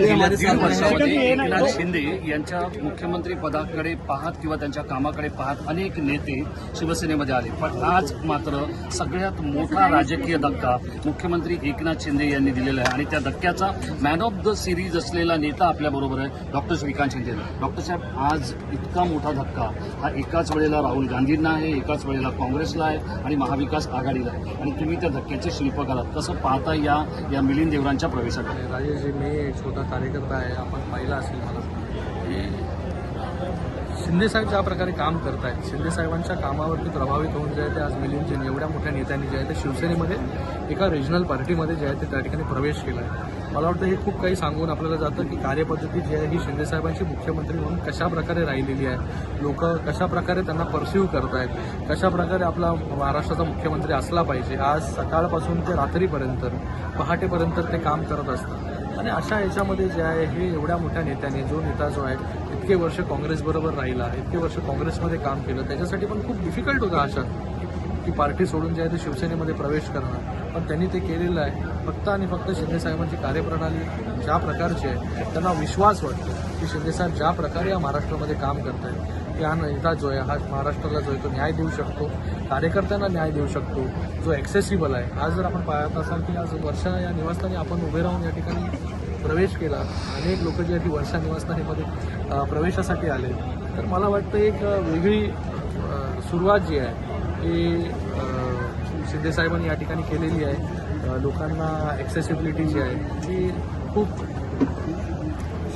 गेल्या वर्षामध्ये है एकनाथ शिंदे यांच्या मुख्यमंत्री पदाकडे पाहत किंवा त्यांच्या कामाकडे पाहत अनेक नेते शिवसेनेमध्ये आले. पण आज मात्र सगळ्यात मोठा राजकीय धक्का मुख्यमंत्री एकनाथ शिंदे यांनी दिलेला आहे. आणि त्या धक्क्याचा मॅन ऑफ द सिरीज असलेला नेता आपल्याबरोबर आहे डॉक्टर श्रीकांत शिंदे. डॉक्टर साहेब आज इतका मोठा धक्का. हा एकाच वेळेला राहुल गांधींना आहे एकाच वेळेला काँग्रेसला आहे आणि महाविकास आघाडीला आहे. आणि तुम्ही त्या धक्क्याचे शिल्पकार आहात कसं पाहता या या मिलिंद देवरांच्या प्रवेशाकडे? राजेशजी मी एक छोटा कार्यकर्ता आहे आपण पाहिला असेल मला. की शिंदेसाहेब ज्या प्रकारे काम करत आहेत शिंदेसाहेबांच्या कामावरती प्रभावित होऊन जे आहे ते आज मिलिंदजींनी एवढ्या मोठ्या नेत्यांनी जे आहे ते शिवसेनेमध्ये एका रिजनल पार्टीमध्ये जे आहे ते त्या ठिकाणी प्रवेश केला आहे मला वाटतं हे खूप काही सांगून आपल्याला जातं की कार्यपद्धती जी आहे ही शिंदेसाहेबांची मुख्यमंत्री म्हणून कशाप्रकारे राहिलेली आहे. लोक कशा प्रकारे त्यांना परसिव्ह करत आहेत कशा प्रकारे आपला महाराष्ट्राचा मुख्यमंत्री असला पाहिजे आज सकाळपासून ते रात्रीपर्यंत पहाटेपर्यंत ते काम करत असतात. आणि अशा याच्यामध्ये जे आहे हे एवढ्या मोठ्या नेत्याने जो नेता जो आहे इतके वर्ष काँग्रेसबरोबर राहिला इतके वर्ष काँग्रेसमध्ये काम केलं त्याच्यासाठी पण खूप डिफिकल्ट होतं अशा की पार्टी सोडून जे आहे ते शिवसेनेमध्ये प्रवेश करणं पण त्यांनी ते केलेलं आहे. फक्त आणि फक्त शिंदेसाहेबांची कार्यप्रणाली ज्या प्रकारची आहे त्यांना विश्वास वाटतो की शिंदेसाहेब ज्या प्रकारे या महाराष्ट्रामध्ये काम करत आहेत की हा नेता जो आहे हा महाराष्ट्राला जो आहे तो न्याय देऊ शकतो कार्यकर्त्यांना न्याय देऊ शकतो जो ॲक्सेसिबल आहे. आज जर आपण पाहत असाल की आज वर्षा या निवासस्थानी आपण उभे राहून या ठिकाणी प्रवेश केला अनेक लोक जे आहे ती वर्षा निवासस्थानीमध्ये प्रवेशासाठी आले तर मला वाटतं एक वेगळी सुरुवात जी आहे की शिंदेसाहेबांनी या ठिकाणी केलेली आहे. लोकांना ॲक्सेसिबिलिटी जी आहे ती खूप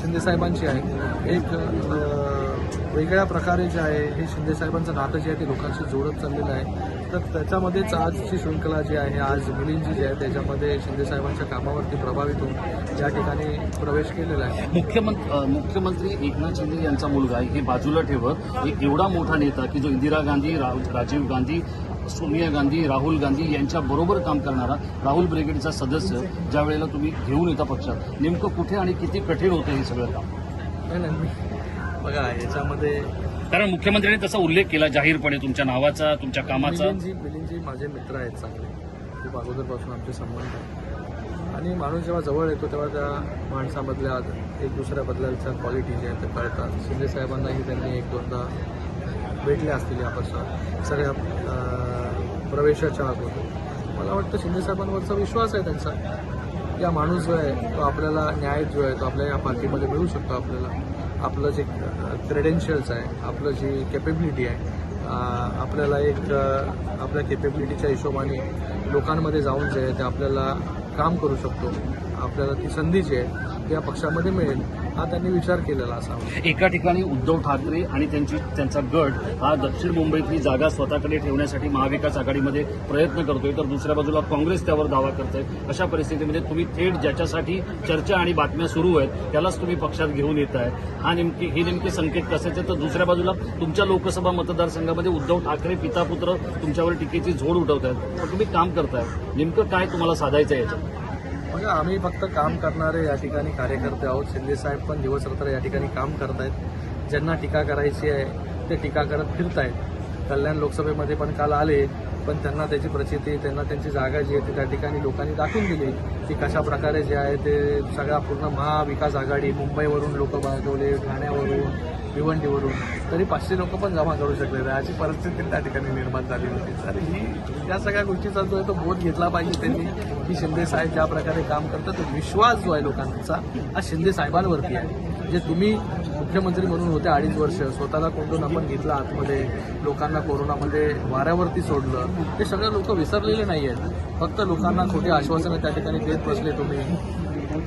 शिंदेसाहेबांची आहे. एक वेगळ्या प्रकारे जे आहे हे शिंदेसाहेबांचं नातं जे आहे ते लोकांशी जोडत चाललेलं आहे. तर त्याच्यामध्येच आजची शृंखला जी आहे आज मुलींची जी आहे त्याच्यामध्ये शिंदेसाहेबांच्या कामावरती प्रभावित होऊन या ठिकाणी प्रवेश केलेला आहे. मुख्यमंत्री मुख्यमंत्री एकनाथ शिंदे यांचा मुलगा आहे. हे बाजूला ठेवत एक एवढा मोठा नेता की जो इंदिरा गांधी राजीव गांधी सोनिया गांधी राहुल गांधी यांच्या बरोबर काम करणारा राहुल ब्रिगेडचा सदस्य ज्या वेळेला तुम्ही घेऊन येता पक्षात. नेमकं कुठे आणि किती कठीण होतं हे सगळं काम? नाही नाही मी- बघा याच्यामध्ये कारण मुख्यमंत्र्यांनी तसा उल्लेख केला जाहीरपणे तुमच्या नावाचा तुमच्या कामाचा. मिलिंदजी माझे मित्र आहेत चांगले. खूप अगोदरपासून आमचे संबंध आहेत. आणि माणूस जेव्हा जवळ येतो तेव्हा त्या माणसामधल्या एक दुसऱ्याबद्दलच्या क्वालिटी ज्या आहेत त्या कळतात. शिंदे साहेबांनाही त्यांनी एक दोनदा भेटले असतील यापासून सगळ्या प्रवेशाच्या अगोदर. मला वाटतं शिंदेसाहेबांवरचा विश्वास आहे त्यांचा. या माणूस जो आहे तो आपल्याला न्याय जो आहे तो आपल्या या पार्टीमध्ये मिळू शकतो आपल्याला. आपलं जे क्रेडेन्शियल्स आहे आपलं जी कॅपेबिलिटी आहे आपल्याला एक आपल्या केपेबिलिटीच्या हिशोबाने लोकांमध्ये जाऊन जे आहे ते आपल्याला काम करू शकतो. आपल्याला ती संधी जी आहे या पक्षामध्ये मिळेल हा त्यांनी विचार केलेला असावा. एका ठिकाणी उद्धव ठाकरे आणि त्यांची त्यांचा गट हा दक्षिण मुंबईतली जागा स्वतःकडे ठेवण्यासाठी महाविकास आघाडीमध्ये प्रयत्न करतोय तर दुसऱ्या बाजूला काँग्रेस त्यावर दावा करतोय. अशा परिस्थितीमध्ये तुम्ही थेट ज्याच्यासाठी चर्चा आणि बातम्या सुरू आहेत त्यालाच तुम्ही पक्षात घेऊन येत आहे. हा नेमके हे नेमके संकेत कसायचे तर दुसऱ्या बाजूला तुमच्या लोकसभा मतदारसंघामध्ये उद्धव ठाकरे पितापुत्र तुमच्यावर टीकेची झोड उठवत आहेत तर तुम्ही काम करताय नेमकं काय तुम्हाला साधायचं आहे याच्यात? बघा आम्ही फक्त काम करणारे या ठिकाणी कार्यकर्ते आहोत. शिंदे साहेब पण दिवसरात्र या ठिकाणी काम करत आहेत ज्यांना टीका करायची आहे ते टीका करत फिरतायत. कल्याण लोकसभेमध्ये पण काल आले पण त्यांना त्याची प्रचिती त्यांना त्यांची जागा जी आहे ती त्या ठिकाणी लोकांनी दाखवून दिली की कशा प्रकारे जे आहे ते सगळा पूर्ण महाविकास आघाडी मुंबईवरून लोक पाठवले ठाण्यावरून भिवंडीवरून तरी पाचशे लोक पण जमा करू शकले अशी परिस्थिती त्या ठिकाणी निर्माण झाली होती. तर ही या सगळ्या गोष्टीचा जो आहे तो बोध घेतला पाहिजे त्यांनी की शिंदे साहेब ज्या प्रकारे काम करतात तो विश्वास जो आहे लोकांचा हा शिंदे साहेबांवरती आहे. जे तुम्ही मुख्यमंत्री म्हणून होते अडीच वर्ष स्वतःला कोंडून आपण घेतलं आतमध्ये लोकांना कोरोनामध्ये वाऱ्यावरती सोडलं ते सगळे लोक विसरलेले नाही आहेत फक्त लोकांना खोटी आश्वासनं त्या ठिकाणी देत बसले तुम्ही.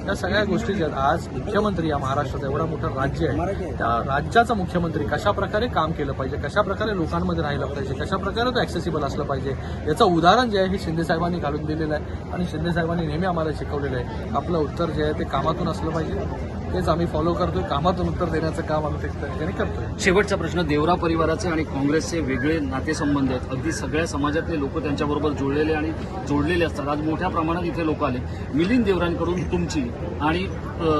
या सगळ्या गोष्टी ज्या आज मुख्यमंत्री या महाराष्ट्रात एवढा मोठं राज्य आहे. त्या राज्याचा मुख्यमंत्री कशा प्रकारे काम केलं पाहिजे कशा प्रकारे लोकांमध्ये राहिलं पाहिजे कशा प्रकारे तो ऍक्सेसिबल असलं पाहिजे याचं उदाहरण जे आहे हे शिंदे साहेबांनी घालून दिलेलं आहे. आणि शिंदे साहेबांनी नेहमी आम्हाला शिकवलेलं आहे आपलं उत्तर जे आहे ते कामातून असलं पाहिजे. तेच आम्ही फॉलो करतोय कामातून उत्तर देण्याचं काम आम्ही ठिकाणी करतोय. शेवटचा प्रश्न देवरा परिवाराचे आणि काँग्रेसचे वेगळे नातेसंबंध आहेत. अगदी सगळ्या समाजातले लोक त्यांच्याबरोबर जुळलेले आणि जोडलेले असतात. आज मोठ्या प्रमाणात इथे लोक आले. मिलिंद देवरांकडून तुमची आणि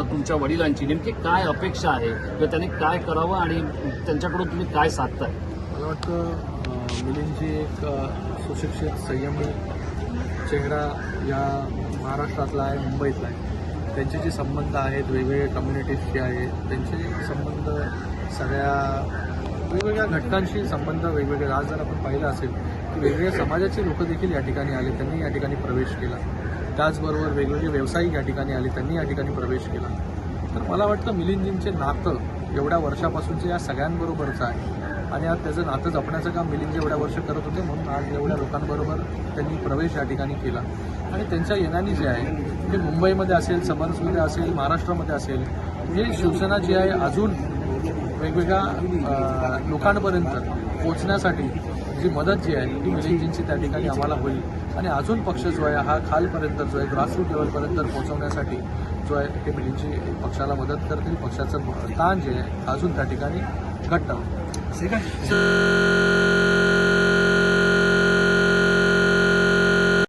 तुमच्या वडिलांची नेमकी काय अपेक्षा आहे? किंवा त्यांनी काय करावं आणि त्यांच्याकडून तुम्ही काय साधताय? मला वाटतं मुलींची एक सुशिक्षित संयमी चेहरा या महाराष्ट्रातला आहे मुंबईतला आहे. त्यांचे जे संबंध आहेत वेगवेगळ्या कम्युनिटीजचे आहेत त्यांचे संबंध सगळ्या वेगवेगळ्या घटकांशी संबंध वेगवेगळे. आज जर आपण पाहिलं असेल की वेगवेगळ्या समाजाचे लोक देखील या ठिकाणी आले त्यांनी या ठिकाणी प्रवेश केला. त्याचबरोबर वेगवेगळे व्यावसायिक या ठिकाणी आले त्यांनी या ठिकाणी प्रवेश केला. तर मला वाटतं मिलिंदजींचे नातं एवढ्या वर्षापासूनचे या सगळ्यांबरोबरचं आहे. आणि आज त्याचं नातं जपण्याचं काम मिलिंद एवढ्या वर्ष करत होते म्हणून आज एवढ्या लोकांबरोबर त्यांनी प्रवेश या ठिकाणी केला. आणि त्यांच्या येण्याने जे आहे ते मुंबईमध्ये असेल समर्समध्ये असेल महाराष्ट्रामध्ये असेल हे शिवसेना जी आहे अजून वेगवेगळ्या लोकांपर्यंत पोचण्यासाठी जी मदत जी आहे लिडिंग मिलिंदजींची त्या ठिकाणी आम्हाला होईल. आणि अजून पक्ष जो आहे हा खालपर्यंत जो आहे ग्रासरूट लेवलपर्यंत पोहोचवण्यासाठी जो आहे ते मिलिंदजी पक्षाला मदत करतील पक्षाचं ताण जे आहे अजून त्या ठिकाणी घट्ट होईल. ठीक आहे.